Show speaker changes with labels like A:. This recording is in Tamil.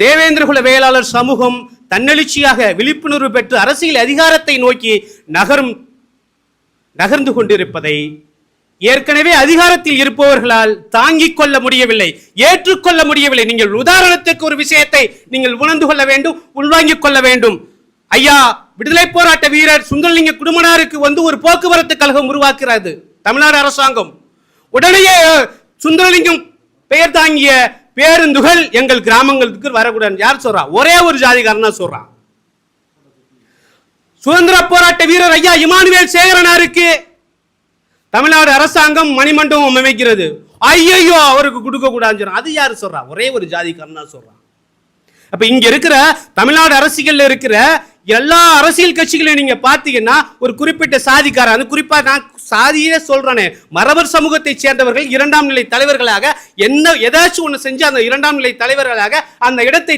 A: தேவேந்திரகுல வேளாளர் சமூகம் தன்னெழுச்சியாக விழிப்புணர்வு பெற்று அரசியல் அதிகாரத்தை நோக்கி நகரும் நகர்ந்து கொண்டிருப்பதை ஏற்கனவே அதிகாரத்தில் இருப்பவர்களால் தாங்கிக் கொள்ள முடியவில்லை ஏற்றுக்கொள்ள முடியவில்லை. நீங்கள் உதாரணத்துக்கு ஒரு விஷயத்தை நீங்கள் உணர்ந்து கொள்ள வேண்டும் உள்வாங்கிக் கொள்ள வேண்டும். ஐயா விடுதலை போராட்ட வீரர் சுந்தரலிங்க குடும்பனாருக்கு வந்து ஒரு போக்குவரத்து கழகம் உருவாக்குகிறது தமிழ்நாடு அரசாங்கம். உடனே சுந்தரலிங்கம் பெயர் தாங்கிய பேருந்துகள் எங்கள் கிராமங்களுக்கு வரக்கூடாது. யார் சொல்றா? ஒரே ஒரு ஜாதிகாரனா சொல்றான். சுதந்திர போராட்ட வீரர் ஐயா இமானுவேல் சேகரனாருக்கு தமிழ்நாடு அரசாங்கம் மணிமண்டபம் அமைக்கிறது. ஐயையோ அவருக்கு கொடுக்க கூடாதுன்னு அது யாரு சொல்றா? ஒரே ஒரு ஜாதிக்காரன் தான் சொல்றான். அப்ப இங்க இருக்கிற தமிழ்நாடு அரசியல் இருக்கிற எல்லா அரசியல் கட்சிகளையும் நீங்க பாத்தீங்கன்னா ஒரு குறிப்பிட்ட சாதிக்காரன் அது குறிப்பா நான் சாதியே சொல்றேனே மரபர் சமூகத்தை சேர்ந்தவர்கள் இரண்டாம் நிலை தலைவர்களாக என்ன ஏதாச்சும் ஒன்று செஞ்சு அந்த இரண்டாம் நிலை தலைவர்களாக அந்த இடத்தை